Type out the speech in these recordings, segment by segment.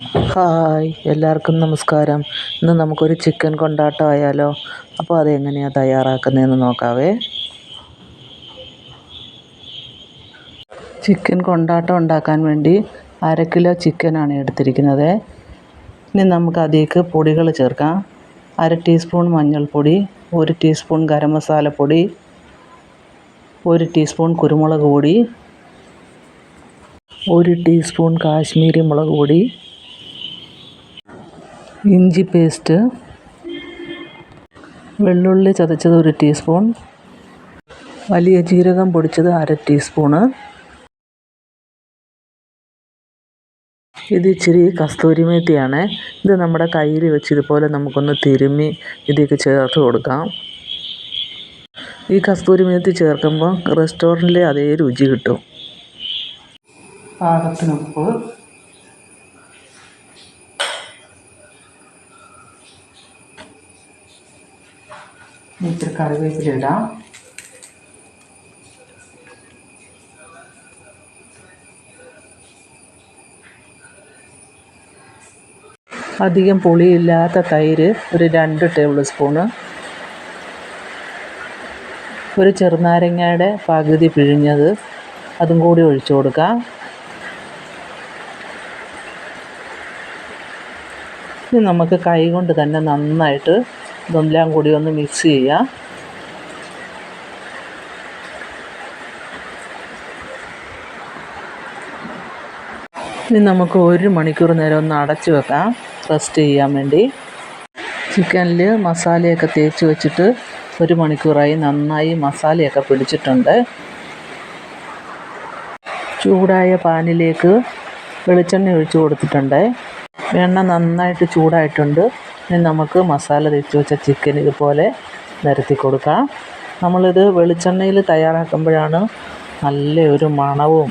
Hi എല്ലാവർക്കും നമസ്കാരം. ഇന്ന് നമുക്കൊരു ചിക്കൻ കൊണ്ടാട്ടം ആയാലോ? അപ്പോൾ അതെങ്ങനെയാണ് തയ്യാറാക്കുന്നതെന്ന് നോക്കാവേ. ചിക്കൻ കൊണ്ടാട്ടം ഉണ്ടാക്കാൻ വേണ്ടി അര കിലോ ചിക്കനാണ് എടുത്തിരിക്കുന്നത്. ഇനി നമുക്ക് അതിലേക്ക് പൊടികൾ ചേർക്കാം. അര ടീസ്പൂൺ മഞ്ഞൾപ്പൊടി ഒരു ടീസ്പൂൺ ഗരം മസാലപ്പൊടി ഒരു ടീസ്പൂൺ കുരുമുളക് പൊടി ഒരു ടീസ്പൂൺ കാശ്മീരി മുളക് പൊടി ഇഞ്ചി പേസ്റ്റ് വെള്ളുള്ളി ചതച്ചത് ഒരു ടീസ്പൂൺ വലിയ ജീരകം പൊടിച്ചത് അര ടീസ്പൂണ്. ഇത് ഇച്ചിരി കസ്തൂരി മേത്തിയാണ്. ഇത് നമ്മുടെ കയ്യിൽ വെച്ച് ഇതുപോലെ നമുക്കൊന്ന് തിരുമ്മി ഇതിലേക്ക് ചേർത്ത് കൊടുക്കാം. ഈ കസ്തൂരി മേത്തി ചേർക്കുമ്പോൾ റെസ്റ്റോറന്റിലെ അതേ രുചി കിട്ടും. പാകത്തിന് ഇത്തിരി കറിവേപ്പില ഇടാം. അധികം പുളിയില്ലാത്ത തൈര് ഒരു രണ്ട് ടേബിൾ സ്പൂണ്. ഒരു ചെറുനാരങ്ങയുടെ പകുതി പിഴിഞ്ഞത് അതും കൂടി ഒഴിച്ചു കൊടുക്കാം. ഇനി നമുക്ക് കൈ കൊണ്ട് തന്നെ നന്നായിട്ട് ഇതെല്ലാം കൂടി ഒന്ന് മിക്സ് ചെയ്യാം. ഇനി നമുക്ക് ഒരു മണിക്കൂർ നേരം ഒന്ന് അടച്ച് വെക്കാം. റെസ്റ്റ് ചെയ്യാൻ വേണ്ടി. ചിക്കനിൽ മസാലയൊക്കെ തേച്ച് വെച്ചിട്ട് ഒരു മണിക്കൂറായി നന്നായി മസാലയൊക്കെ പിടിച്ചിട്ടുണ്ട്. ചൂടായ പാനിലേക്ക് വെളിച്ചെണ്ണ ഒഴിച്ചു കൊടുത്തിട്ടുണ്ട്. എണ്ണ നന്നായിട്ട് ചൂടായിട്ടുണ്ട്. ഇനി നമുക്ക് മസാല തേച്ച് വെച്ച ചിക്കൻ ഇതുപോലെ നിരത്തി കൊടുക്കാം. നമ്മളിത് വെളിച്ചെണ്ണയിൽ തയ്യാറാക്കുമ്പോഴാണ് നല്ല ഒരു മണവും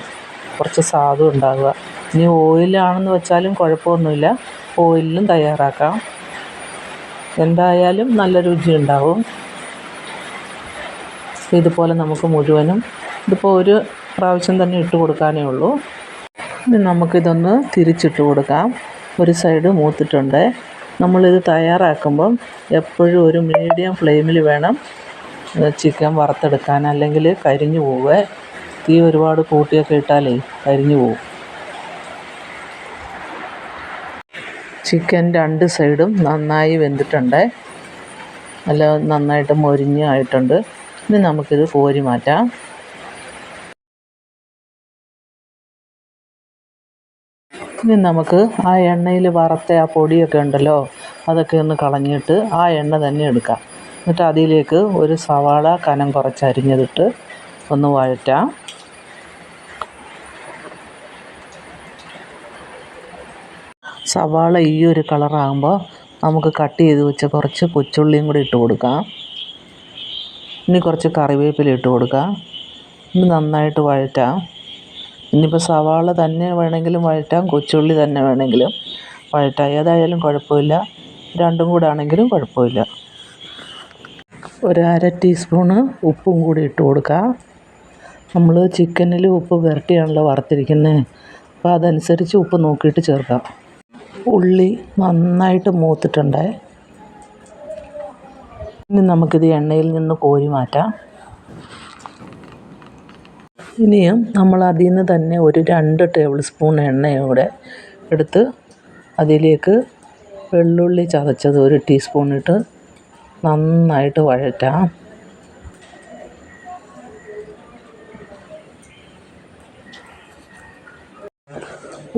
കുറച്ച് സ്വാദും ഉണ്ടാകുക ഇനി ഓയിലാണെന്ന് വെച്ചാലും കുഴപ്പമൊന്നുമില്ല. ഓയിലിലും തയ്യാറാക്കാം. എന്തായാലും നല്ല രുചി ഉണ്ടാവും. ഇതുപോലെ നമുക്ക് മുഴുവനും ഇതിപ്പോൾ ഒരു പ്രാവശ്യം തന്നെ ഇട്ട് കൊടുക്കാനേ ഉള്ളൂ. ഇനി നമുക്കിതൊന്ന് തിരിച്ചിട്ട് കൊടുക്കാം. ഒരു സൈഡ് മൂത്തിട്ടുണ്ട്. നമ്മളിത് തയ്യാറാക്കുമ്പം എപ്പോഴും ഒരു മീഡിയം ഫ്ലെയിമിൽ വേണം ചിക്കൻ വറുത്തെടുക്കാൻ. അല്ലെങ്കിൽ കരിഞ്ഞു പോവേ. തീ ഒരുപാട് കൂട്ടിയൊക്കെ ഇട്ടാലേ കരിഞ്ഞു പോവും. ചിക്കൻ രണ്ട് സൈഡും നന്നായി വെന്തിട്ടുണ്ട്. നല്ല നന്നായിട്ട് മൊരിഞ്ഞായിട്ടുണ്ട്. ഇനി നമുക്കിത് കോരി മാറ്റാം. ഇനി നമുക്ക് ആ എണ്ണയിൽ വറുത്ത ആ പൊടിയൊക്കെ ഉണ്ടല്ലോ അതൊക്കെ ഒന്ന് കളഞ്ഞിട്ട് ആ എണ്ണ തന്നെ എടുക്കാം. എന്നിട്ട് അതിലേക്ക് ഒരു സവാള കനം കുറച്ച് അരിഞ്ഞതിട്ട് ഒന്ന് വഴറ്റാം. സവാള ഈ ഒരു കളറാകുമ്പോൾ നമുക്ക് കട്ട് ചെയ്ത് വെച്ച കുറച്ച് കൊച്ചുള്ളിയും കൂടി ഇട്ട് കൊടുക്കാം. ഇനി കുറച്ച് കറിവേപ്പില ഇട്ട് കൊടുക്കാം. ഇനി നന്നായിട്ട് വഴറ്റാം. ഇനിയിപ്പോൾ സവാള തന്നെ വേണമെങ്കിലും വഴറ്റാം കൊച്ചുള്ളി തന്നെ വേണമെങ്കിലും വഴറ്റാം. ഏതായാലും കുഴപ്പമില്ല. രണ്ടും കൂടെ ആണെങ്കിലും കുഴപ്പമില്ല. ഒരു അര ടീസ്പൂണ് ഉപ്പും കൂടി ഇട്ട് കൊടുക്കാം. നമ്മൾ ചിക്കനിൽ ഉപ്പ് പുരട്ടിയാണല്ലോ വറുത്തിരിക്കുന്നത് അപ്പോൾ അതനുസരിച്ച് ഉപ്പ് നോക്കിയിട്ട് ചേർക്കാം. ഉള്ളി നന്നായിട്ട് മൂത്തിട്ടുണ്ടേ. ഇനി നമുക്കിത് എണ്ണയിൽ നിന്ന് കോരി മാറ്റാം. ഇനിയും നമ്മൾ അതിൽ നിന്ന് തന്നെ ഒരു രണ്ട് ടേബിൾ സ്പൂൺ എണ്ണയോടെ എടുത്ത് അതിലേക്ക് വെള്ളുള്ളി ചതച്ചത് ഒരു ടീസ്പൂൺ ഇട്ട് നന്നായിട്ട് വഴറ്റാം.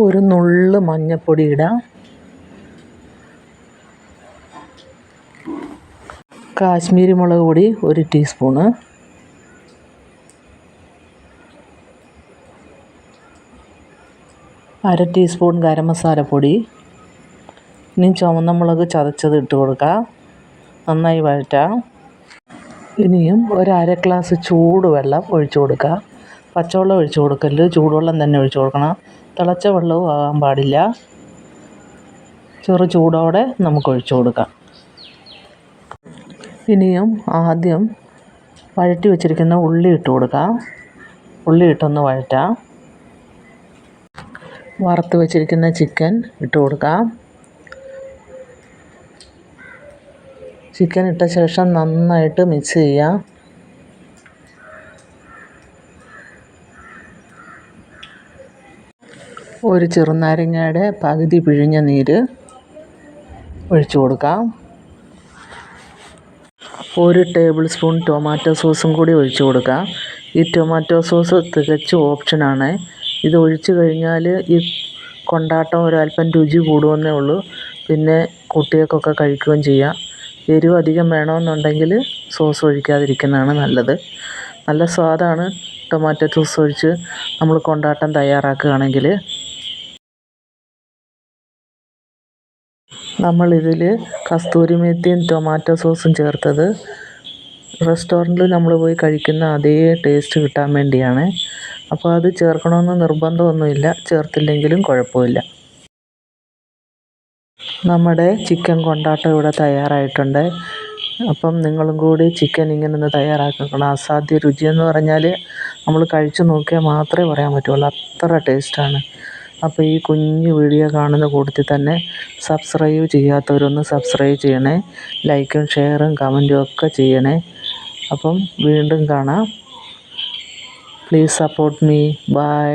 ഒരു നുള്ള് മഞ്ഞൾപ്പൊടി ഇടാം. കാശ്മീരി മുളക് പൊടി ഒരു ടീസ്പൂണ്. അര ടീസ്പൂൺ ഗരം മസാലപ്പൊടി ഇനി ചുവന്ന മുളക് ചതച്ചത് ഇട്ട് കൊടുക്കാം. നന്നായി വഴറ്റാം. ഇനിയും ഒരു അര ഗ്ലാസ് ചൂടുവെള്ളം ഒഴിച്ചു കൊടുക്കുക പച്ചവെള്ളം ഒഴിച്ചു കൊടുക്കരുത്. ചൂടുവെള്ളം തന്നെ ഒഴിച്ചു കൊടുക്കണം. തിളച്ച വെള്ളവും ആകാൻ പാടില്ല. ചെറു ചൂടോടെ നമുക്ക് ഒഴിച്ചു കൊടുക്കാം. ഇനിയും ആദ്യം വഴറ്റി വെച്ചിരിക്കുന്ന ഉള്ളി ഇട്ട് കൊടുക്കാം. ഉള്ളി ഇട്ടൊന്ന് വഴറ്റാം. വറുത്ത് വെച്ചിരിക്കുന്ന ചിക്കൻ ഇട്ട് കൊടുക്കാം. ചിക്കൻ ഇട്ട ശേഷം നന്നായിട്ട് മിക്സ് ചെയ്യാം. ഒരു ചെറുനാരങ്ങയുടെ പകുതി പിഴിഞ്ഞ നീര് ഒഴിച്ചു കൊടുക്കാം. ഒരു ടേബിൾ സ്പൂൺ ടൊമാറ്റോ സോസും കൂടി ഒഴിച്ചു കൊടുക്കാം. ഈ ടൊമാറ്റോ സോസ് തികച്ചും ഓപ്ഷനാണ്. ഇത് ഒഴിച്ചു കഴിഞ്ഞാൽ ഈ കൊണ്ടാട്ടം ഒരല്പം രുചി കൂടുമെന്നേ ഉള്ളൂ. പിന്നെ കുട്ടികൾക്കൊക്കെ കഴിക്കുകയും ചെയ്യാം. എരിവ് അധികം വേണമെന്നുണ്ടെങ്കിൽ സോസ് ഒഴിക്കാതിരിക്കുന്നതാണ് നല്ലത്. നല്ല സ്വാദാണ് ടൊമാറ്റോ സോസ് ഒഴിച്ച് നമ്മൾ കൊണ്ടാട്ടം തയ്യാറാക്കുകയാണെങ്കിൽ. നമ്മളിതിൽ കസ്തൂരി മേത്തിയും ടൊമാറ്റോ സോസും ചേർത്തത് റെസ്റ്റോറന്റിൽ നമ്മൾ പോയി കഴിക്കുന്ന അതേ ടേസ്റ്റ് കിട്ടാൻ വേണ്ടിയാണ്. അപ്പോൾ അത് ചേർക്കണമെന്ന് നിർബന്ധമൊന്നുമില്ല. ചേർത്തില്ലെങ്കിലും കുഴപ്പമില്ല. നമ്മുടെ ചിക്കൻ കൊണ്ടാട്ടം ഇവിടെ തയ്യാറായിട്ടുണ്ട്. അപ്പം നിങ്ങളും കൂടി ചിക്കൻ ഇങ്ങനെ ഒന്ന് തയ്യാറാക്കണം. അസാധ്യ രുചിയെന്ന് പറഞ്ഞാൽ നമ്മൾ കഴിച്ചു നോക്കിയാൽ മാത്രമേ പറയാൻ പറ്റുള്ളൂ. അത്ര ടേസ്റ്റാണ്. അപ്പോൾ ഈ കുഞ്ഞു വീഡിയോ കാണുന്ന കൂട്ടത്തിൽ തന്നെ സബ്സ്ക്രൈബ് ചെയ്യാത്തവരൊന്ന് സബ്സ്ക്രൈബ് ചെയ്യണേ. ലൈക്കും ഷെയറും കമന്റും ഒക്കെ ചെയ്യണേ. അപ്പം വീണ്ടും കാണാം. Please support me by